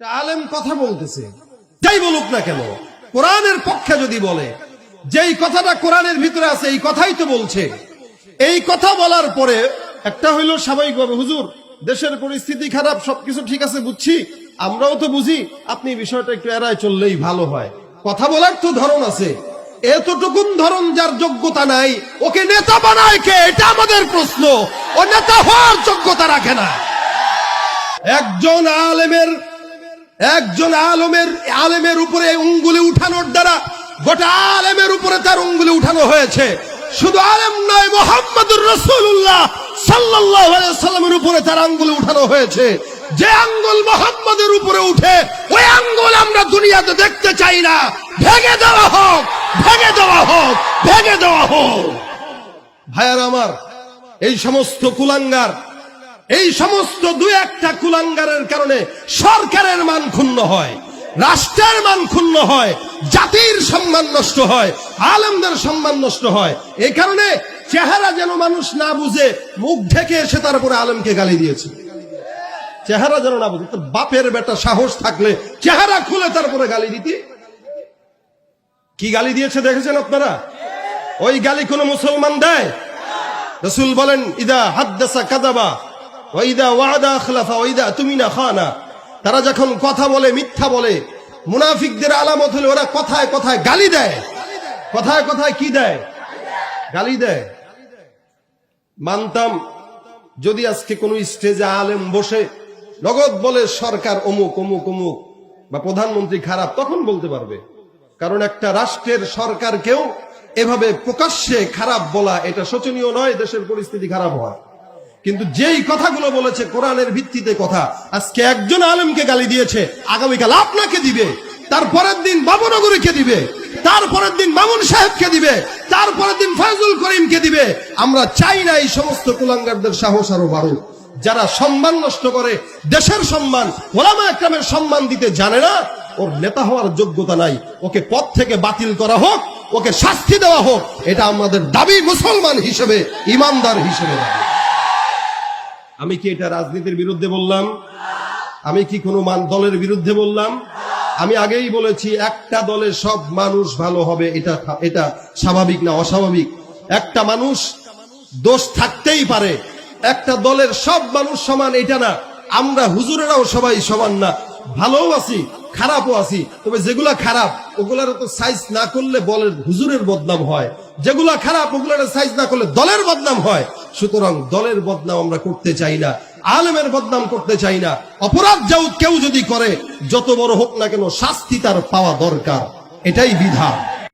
আলেম কথা বলতেছে। যাই বলুক না কেন, কোরআনের পক্ষে যদি বলে, যেই কথাটা কোরআনের ভিতরে আছে, এই কথাই তো বলছে। এই কথা বলার পরে একটা হইল স্বাভাবিকভাবে, হুজুর, দেশের পরিস্থিতি খারাপ, সবকিছু ঠিক আছে, বুঝছি। আমরাও তো বুঝি, আপনি বিষয়টা একটু এড়ায় চললেই ভালো হয়। কথা বলার তো ধরন আছে। এতটুকুন ধরন যার যোগ্যতা নাই, ওকে নেতা বানায় কে, এটা আমাদের প্রশ্ন। ও নেতা হওয়ার যোগ্যতা রাখে না। একজন আলেমের একজন আলমের, আলেমের উপরে উঙ্গুলি উঠানোর দ্বারা গোটা আলেমের উপরে তার উঙ্গুলি উঠানো হয়েছে। শুধু আলেম নয়, মোহাম্মদুর রসুল্লাহ সাল্লাহ সাল্লামের উপরে তার আঙ্গুলি উঠানো হয়েছে। যে আঙ্গুল মোহাম্মদের উপরে উঠে, ওই আঙ্গুল আমরা দুনিয়াতে দেখতে চাই না। ভেঙে দেওয়া হোক, ভেঙে দেওয়া হোক, ভেঙে দেওয়া হোক। ভাইয়ার আমার, এই সমস্ত কুলাঙ্গার এই সমস্ত দু একটা কুলাঙ্গারের কারণে সরকারের মান ক্ষুণ্ণ হয়, রাষ্ট্রের মান ক্ষুণ্ণ হয়, জাতির সম্মান নষ্ট হয়, আলমদের সম্মান নষ্ট হয়। এই কারণে চেহারা যেন মানুষ না বুঝে, মুখ ঢেকে এসে তার উপরে আলেমকে গালি দিয়েছে। চেহারা যেন না বুঝে বাপের বেটা সাহস থাকলে চেহারা খুলে তারপরে গালি দিতে। কি গালি দিয়েছে দেখেছেন আপনারা? ওই গালি কোন মুসলমান দেয়? রসুল বলেন, ইদা হাদ্দাসা কাদাবা। ওইদা ওয়াদা আখলাফা ওইদা তুমি না খানা। তারা যখন কথা বলে, মিথ্যা বলে, মুনাফিকদের আলামত হলে ওরা কথায় কথায় গালি দেয়। কথায় কথায় কি দেয়? গালি দেয়। মানতাম, যদি আজকে কোনো স্টেজে আলেম বসে, নগদ বলে সরকার অমুক অমুক অমুক, বা প্রধানমন্ত্রী খারাপ, তখন বলতে পারবে। কারণ একটা রাষ্ট্রের সরকারকেও এভাবে প্রকাশ্যে খারাপ বলা, এটা শোচনীয় নয়, দেশের পরিস্থিতি খারাপ হয় কিন্তু যেই কথাগুলো বলেছে কোরআনের ভিত্তিতে কথা, আজকে একজন আলেমকে গালি দিয়েছে, আগামীকাল আপনাকে দিবে তারপরের দিন বাবুনগরীকে দিবে তারপরের দিন মামুন সাহেবকে দিবে তারপরের দিন ফয়জুল করিমকে দিবে। আমরা চাই না এই সমস্ত কুলাঙ্গারদের সাহস আরও বাড়ুক। যারা সম্মান নষ্ট করে, দেশের সম্মান, ওলামা একরামের সম্মান দিতে জানে না, ওর নেতা হওয়ার যোগ্যতা নাই। ওকে পদ থেকে বাতিল করা হোক, ওকে শাস্তি দেওয়া হোক, এটা আমাদের দাবি মুসলমান হিসেবে, ইমানদার হিসেবে। দাবি আমি কি এটা রাজনীতির বিরুদ্ধে বললাম? আমি কি কোনো মান দলের বিরুদ্ধে বললাম? আমি আগেই বলেছি, একটা দলে সব মানুষ ভালো হবে, এটা এটা স্বাভাবিক না অস্বাভাবিক। একটা মানুষ দোষ থাকতেই পারে, একটা দলের সব মানুষ সমান, এটা না। আমরা হুজুরেরাও সবাই সমান না, ভালোও আছি, খারাপও আছি, তবে যেগুলা খারাপ, ওগুলার তো সাইজ না করলে বলের, হুজুরের বদনাম হয়। যেগুলা খারাপ, ওগুলার সাইজ না করলে দলের বদনাম হয়। সুতরাং দলের বদনাম আমরা করতে চাই না, আলেমের বদনাম করতে চাই না। অপরাধ যাও কেউ যদি করে, যত বড় হোক না কেন শাস্তি তার পাওয়া দরকার। এটাই বিধান।